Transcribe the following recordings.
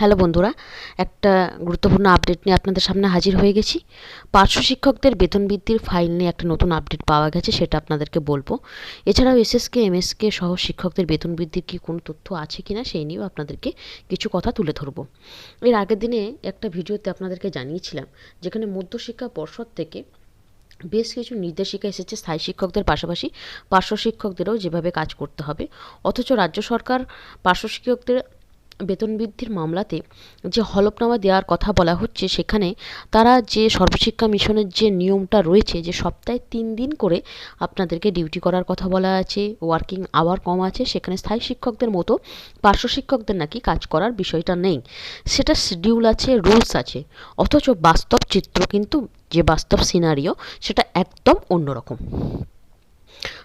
Hello বন্ধুরা, একটা গুরুত্বপূর্ণ আপডেট নিয়ে আপনাদের সামনে হাজির হয়ে গেছি। পার্শ্ব শিক্ষকদের বেতন বৃদ্ধির ফাইল নিয়ে একটা নতুন আপডেট পাওয়া গেছে, সেটা আপনাদেরকে বলব। এছাড়াও এসএসকে এমএসকে সহ শিক্ষকদের বেতন বৃদ্ধির কি কোনো তথ্য আছে কিনা, সেই নিয়েও আপনাদেরকে কিছু কথা তুলে ধরবো। এর আগের দিনে একটা ভিডিওতে আপনাদেরকে জানিয়েছিলাম, যেখানে মধ্যশিক্ষা পর্ষদ থেকে বেশ কিছু নির্দেশিকা এসেছে স্থায়ী শিক্ষকদের পাশাপাশি পার্শ্ব শিক্ষকদেরও যেভাবে কাজ করতে হবে। অথচ রাজ্য সরকার পার্শ্ব শিক্ষকদের বেতন বৃদ্ধির মামলাতে যে হলফনামা দেওয়ার কথা বলা হচ্ছে, সেখানে তারা যে সর্বশিক্ষা মিশনের যে নিয়মটা রয়েছে, যে সপ্তাহে তিন দিন করে আপনাদেরকে ডিউটি করার কথা বলা আছে, ওয়ার্কিং আওয়ার কম আছে, সেখানে স্থায়ী শিক্ষকদের মতো পার্শ্ব শিক্ষকদের নাকি কাজ করার বিষয়টা নেই। সেটা শিডিউল আছে, রুলস আছে, অথচ বাস্তব চিত্র কিন্তু, যে বাস্তব সিনারিও, সেটা একদম অন্যরকম।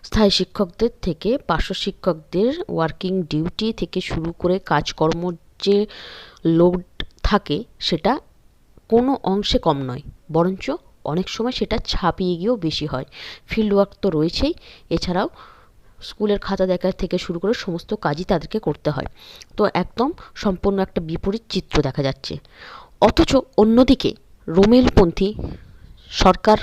স্থায়ী শিক্ষকদের থেকে, পার্শ্ব শিক্ষকদের ওয়ার্কিং ডিউটি থেকে শুরু করে কাজকর্ম যে লোড থাকে, সেটা কোনো অংশে কম নয়। বরঞ্চ অনেক সময় সেটা ছাপিয়ে গিয়েও বেশি হয়। ফিল্ড ওয়ার্ক তো রয়েছেই। এছাড়াও স্কুলের খাতা দেখা থেকে শুরু করে সমস্ত কাজই তাদেরকে করতে হয়। তো একদম সম্পূর্ণ একটা বিপরীত চিত্র দেখা যাচ্ছে। অথচ অন্যদিকে রোমেলপন্থী সরকার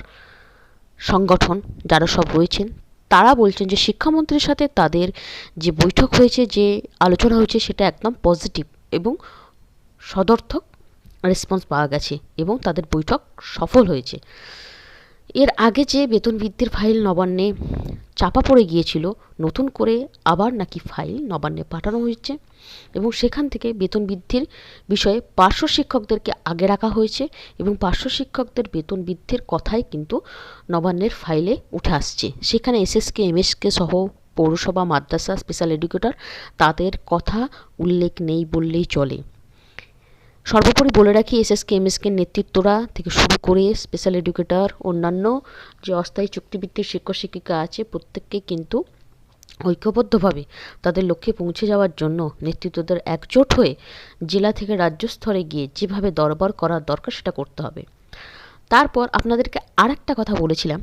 সংগঠন যারা সব রয়েছেন তারা বলছেন যে শিক্ষামন্ত্রীর সাথে তাদের যে বৈঠক হয়েছে, যে আলোচনা হয়েছে, সেটা একদম পজিটিভ এবং সদর্থক রেসপন্স পাওয়া গেছে এবং তাদের বৈঠক সফল হয়েছে। এর আগে যে বেতন বৃদ্ধির ফাইল নবান্নে চাপা পড়ে গিয়েছিল, নতুন করে আবার নাকি ফাইল নবান্নে পাঠানো হয়েছে এবং সেখান থেকে বেতন বৃদ্ধির বিষয়ে পার্শ্ব শিক্ষকদেরকে আগে রাখা হয়েছে এবং পার্শ্ব শিক্ষকদের বেতন বৃদ্ধির কথাই কিন্তু নবান্নের ফাইলে উঠে আসছে। সেখানে এসএসকে, এমএসকে সহ পৌরসভা, মাদ্রাসা, স্পেশাল এডুকেটর তাদের কথা উল্লেখ নেই বললেই চলে। সর্বোপরি বলে রাখি এসএসকে এমএসকে নেতৃত্বরা থেকে শুরু করে স্পেশাল এডুকেটর অন্যান্য যে অস্থায়ী চুক্তিভিত্তিক শিক্ষক শিক্ষিকা আছে, প্রত্যেককে কিন্তু ঐক্যবদ্ধভাবে তাদের লক্ষ্যে পৌঁছে যাওয়ার জন্য নেতৃত্বদের একজোট হয়ে জেলা থেকে রাজ্য স্তরে গিয়ে যেভাবে দরবার করার দরকার সেটা করতে হবে। তারপর আপনাদেরকে আর একটা কথা বলেছিলাম,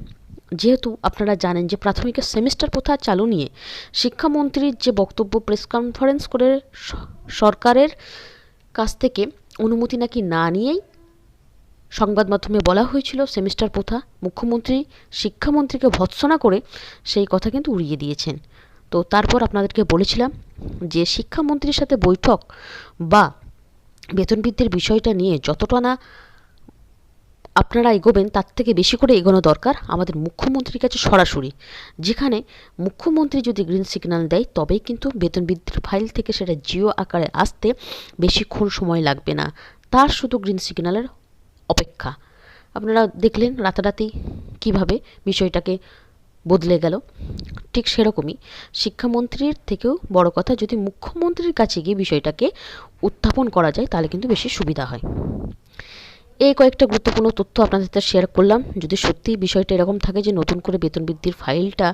যেহেতু আপনারা জানেন যে প্রাথমিকের সেমিস্টার প্রথা চালু নিয়ে শিক্ষামন্ত্রীর যে বক্তব্য প্রেস কনফারেন্স করে সরকারের কাছ থেকে অনুমতি নাকি না নিয়েই সংবাদ মাধ্যমে বলা হয়েছিল সেমিস্টার প্রথা মুখ্যমন্ত্রী, শিক্ষামন্ত্রীকে ভৎসনা করে সেই কথা কিন্তু উড়িয়ে দিয়েছেন। তো তারপর আপনাদেরকে বলেছিলাম যে শিক্ষামন্ত্রীর সাথে বৈঠক বা বেতন বৃদ্ধির বিষয়টা নিয়ে যতটা না আপনারা এগোবেন, তার থেকে বেশি করে এগোনো দরকার আমাদের মুখ্যমন্ত্রীর কাছে সরাসরি। যেখানে মুখ্যমন্ত্রী যদি গ্রিন সিগন্যাল দেয়, তবেই কিন্তু বেতন বৃদ্ধির ফাইল থেকে সেটা জিও আকারে আসতে বেশিক্ষণ সময় লাগবে না। তার শুধু গ্রিন সিগন্যালের অপেক্ষা। আপনারা দেখলেন রাতারাতি কীভাবে বিষয়টাকে বদলে গেল। ঠিক সেরকমই শিক্ষামন্ত্রীর থেকেও বড় কথা, যদি মুখ্যমন্ত্রীর কাছে গিয়ে বিষয়টাকে উত্থাপন করা যায়, তাহলে কিন্তু বেশি সুবিধা হয়। এই কয়েকটা গুরুত্বপূর্ণ তথ্য আপনাদের সাথে শেয়ার করলাম। যদি সত্যি বিষয়টা এরকম থাকে যে নতুন করে বেতন বৃদ্ধির ফাইলটা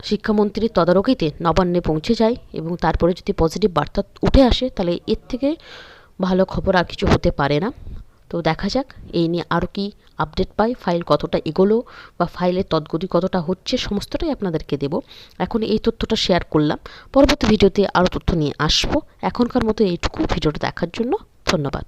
শিক্ষামন্ত্রীর তদারকিতে নবান্নে পৌঁছে যায় এবং তারপরে যদি পজিটিভ বার্তা উঠে আসে, তাহলে এর থেকে ভালো খবর আর কিছু হতে পারে না। তো দেখা যাক, এই নিয়ে আরও কি আপডেট পাই ফাইল কতটা এগোলো বা ফাইলের তদগতি কতটা হচ্ছে, সমস্তটাই আপনাদেরকে দেব। এখন এই তথ্যটা শেয়ার করলাম। পরবর্তী ভিডিওতে আরও তথ্য নিয়ে আসব। এখনকার মতো এইটুকু। ভিডিওটা দেখার জন্য ধন্যবাদ।